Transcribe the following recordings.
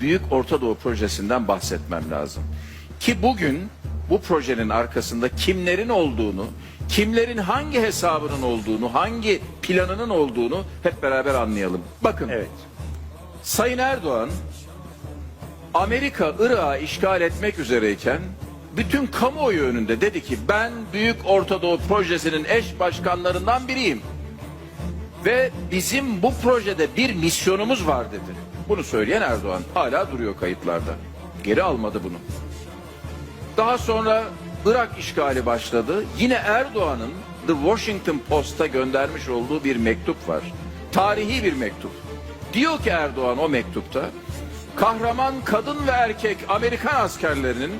Büyük Orta Doğu Projesi'nden bahsetmem lazım. Ki bugün bu projenin arkasında kimlerin olduğunu, kimlerin hangi hesabının olduğunu, hangi planının olduğunu hep beraber anlayalım. Bakın. Evet. Sayın Erdoğan Amerika Irak'ı işgal etmek üzereyken bütün kamuoyu önünde dedi ki ben Büyük Orta Doğu Projesi'nin eş başkanlarından biriyim. Ve bizim bu projede bir misyonumuz var dedi. Bunu söyleyen Erdoğan hala duruyor kayıtlarda. Geri almadı bunu. Daha sonra Irak işgali başladı. Yine Erdoğan'ın The Washington Post'a göndermiş olduğu bir mektup var. Tarihi bir mektup. Diyor ki Erdoğan o mektupta, kahraman kadın ve erkek Amerikan askerlerinin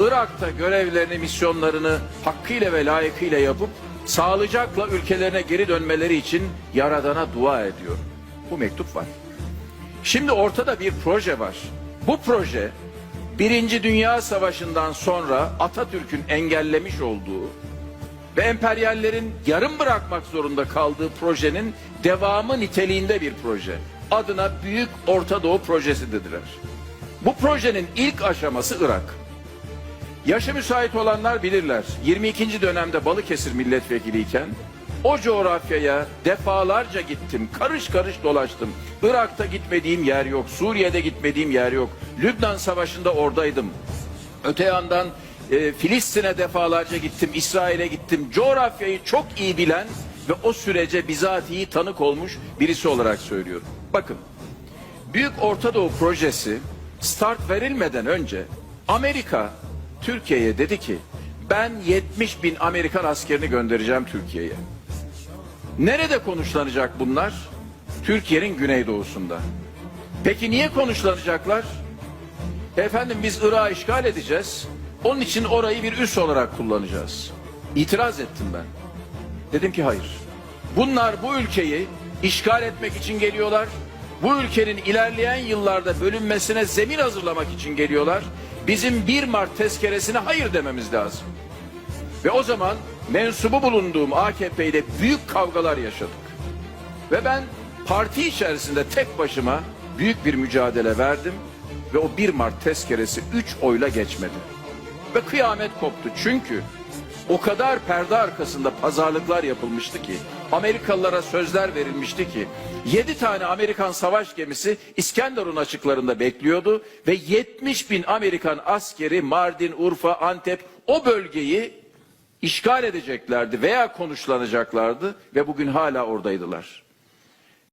Irak'ta görevlerini, misyonlarını hakkıyla ve layıkıyla yapıp sağlıcakla ülkelerine geri dönmeleri için Yaradan'a dua ediyor. Bu mektup var. Şimdi ortada bir proje var. Bu proje Birinci Dünya Savaşı'ndan sonra Atatürk'ün engellemiş olduğu ve emperyallerin yarım bırakmak zorunda kaldığı projenin devamı niteliğinde bir proje. Adına Büyük Orta Doğu Projesi dediler. Bu projenin ilk aşaması Irak. Yaşı müsait olanlar bilirler. 22. dönemde Balıkesir milletvekiliyken o coğrafyaya defalarca gittim. Karış karış dolaştım. Irak'ta gitmediğim yer yok. Suriye'de gitmediğim yer yok. Lübnan Savaşı'nda oradaydım. Öte yandan e, Filistin'e defalarca gittim. İsrail'e gittim. Coğrafyayı çok iyi bilen ve o sürece bizatihi tanık olmuş birisi olarak söylüyorum. Bakın Büyük Orta Doğu Projesi start verilmeden önce Amerika Türkiye'ye dedi ki ben 70 bin Amerikan askerini göndereceğim Türkiye'ye. Nerede konuşlanacak bunlar? Türkiye'nin güneydoğusunda. Peki niye konuşlanacaklar? Efendim biz Irak'ı işgal edeceğiz. Onun için orayı bir üs olarak kullanacağız. İtiraz ettim ben. Dedim ki hayır. Bunlar bu ülkeyi işgal etmek için geliyorlar. Bu ülkenin ilerleyen yıllarda bölünmesine zemin hazırlamak için geliyorlar. Bizim 1 Mart tezkeresine hayır dememiz lazım. Ve o zaman mensubu bulunduğum AKP ile büyük kavgalar yaşadık. Ve ben parti içerisinde tek başıma büyük bir mücadele verdim ve o 1 Mart tezkeresi 3 oyla geçmedi. Ve kıyamet koptu çünkü o kadar perde arkasında pazarlıklar yapılmıştı ki Amerikalılara sözler verilmişti ki 7 tane Amerikan savaş gemisi İskenderun açıklarında bekliyordu ve 70 bin Amerikan askeri Mardin, Urfa, Antep o bölgeyi işgal edeceklerdi veya konuşlanacaklardı ve bugün hala oradaydılar.